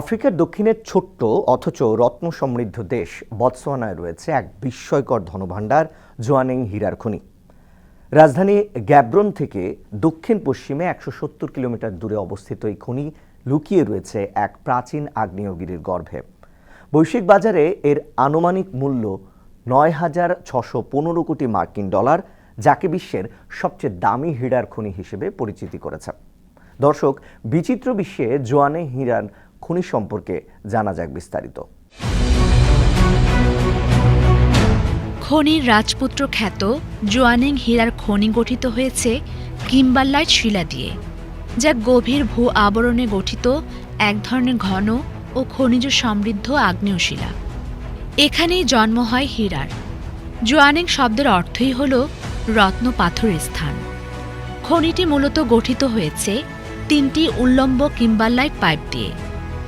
আফ্রিকার দক্ষিণের ছোট্ট অথচ রত্ন সমৃদ্ধ দেশ বতসোয়ানায় রয়েছে এক বিস্ময়কর ধনভাণ্ডার, জোয়ানিং হীরার খনি। রাজধানী গ্যাব্রন থেকে দক্ষিণ পশ্চিমে একশো সত্তর কিলোমিটার দূরে অবস্থিত এই খনি লুকিয়ে রয়েছে এক প্রাচীন আগ্নেয়গিরির গর্ভে। বৈশ্বিক বাজারে এর আনুমানিক মূল্য নয় হাজার ছশো পনেরো কোটি মার্কিন ডলার, যাকে বিশ্বের সবচেয়ে দামি হীরার খনি হিসেবে পরিচিতি করেছে। দর্শক, বিচিত্র বিশ্বে জোয়ানে হীরার খনি সম্পর্কে জানা যাক বিস্তারিত। খনির রাজপুত্র খ্যাত জোয়ানিং হীরার খনি গঠিত হয়েছে কিম্বারলাইট শিলা দিয়ে, যা গভীর ভূ আবরণে গঠিত এক ধরনের ঘন ও খনিজ সমৃদ্ধ আগ্নেয় শিলা এখানেই জন্ম হয় হীরার। জোয়ানিং শব্দের অর্থই হল রত্ন পাথরের স্থান। খনিটি মূলত গঠিত হয়েছে তিনটি উল্লম্ব কিম্বারলাইট পাইপ দিয়ে।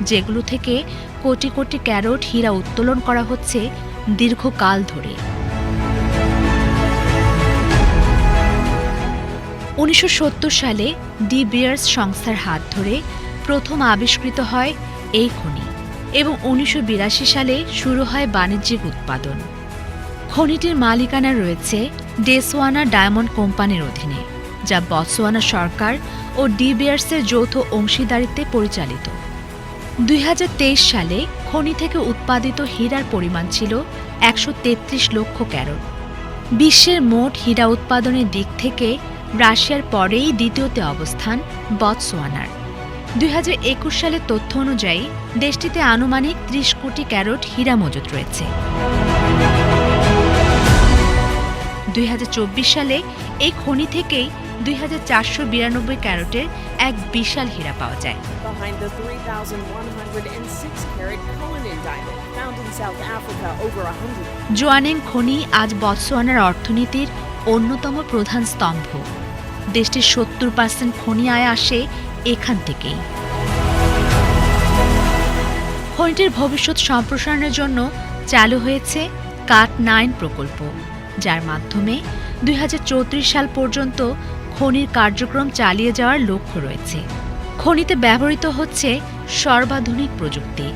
যেগুলো থেকে কোটি কোটি ক্যারোট হীরা উত্তোলন করা হচ্ছে দীর্ঘকাল ধরে। উনিশশো সত্তর সালে ডি বিয়ার্স সংস্থার হাত ধরে প্রথম আবিষ্কৃত হয় এই খনি এবং উনিশশো বিরাশি সালে শুরু হয় বাণিজ্যিক উৎপাদন। খনিটির মালিকানা রয়েছে ডেসওয়ানা ডায়মন্ড কোম্পানির অধীনে, যা বতসোয়ানা সরকার ও ডি বিয়ার্সের যৌথ অংশীদারিত্বে পরিচালিত। দুই হাজার তেইশ সালে খনি থেকে উৎপাদিত হীরার পরিমাণ ছিল একশো তেত্রিশ লক্ষ ক্যারট। বিশ্বের মোট হীরা উৎপাদনের দিক থেকে রাশিয়ার পরেই দ্বিতীয়তে অবস্থান বতসোয়ানার দুই সালের তথ্য অনুযায়ী দেশটিতে আনুমানিক ত্রিশ কোটি ক্যারট হীরা মজুত রয়েছে। দুই হাজার চব্বিশ সালে এই খনি থেকেই দুই ক্যারটের এক বিশাল হীরা পাওয়া যায়। Behind the 3,106 carat Cullinan diamond found in South Africa over a hundred. জোয়ানেং খনি আজ বতসোয়ানার অর্থনীতির অন্যতম প্রধান স্তম্ভ। দেশটির সত্তর পার্সেন্ট খনি আয় আসে এখান থেকেই। খনিটির ভবিষ্যৎ সম্প্রসারণের জন্য চালু হয়েছে কাট নাইন প্রকল্প যার মাধ্যমে দুই হাজার চৌত্রিশ সাল পর্যন্ত খনির কার্যক্রম চালিয়ে যাওয়ার লক্ষ্য রয়েছে। খনিতে ব্যবহৃত হচ্ছে সর্বাধুনিক প্রযুক্তি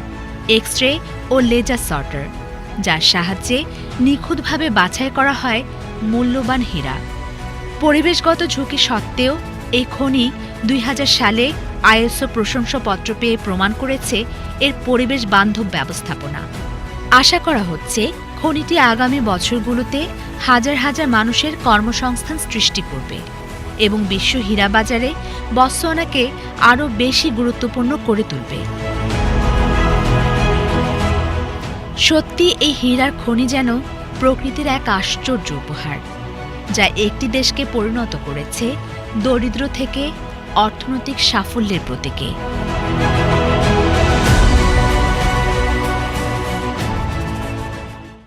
এক্স রে ও লেজার সর্টার যার সাহায্যে নিখুঁতভাবে বাছাই করা হয় মূল্যবান হীরা। পরিবেশগত ঝুঁকি সত্ত্বেও এই খনি দুই হাজার সালে আইএসও প্রশংসাপত্র পেয়ে প্রমাণ করেছে এর পরিবেশ বান্ধব ব্যবস্থাপনা। আশা করা হচ্ছে খনিটি আগামী বছরগুলোতে হাজার হাজার মানুষের কর্মসংস্থান সৃষ্টি করবে। এবং বিশ্ব হীরা বাজারে বস্তনাকে আরও বেশি গুরুত্বপূর্ণ করে তুলবে। সত্যি, এই হীরার খনি যেন প্রকৃতির এক আশ্চর্য উপহার, যা একটি দেশকে পরিণত করেছে দরিদ্র থেকে অর্থনৈতিক সাফল্যের প্রতীকে।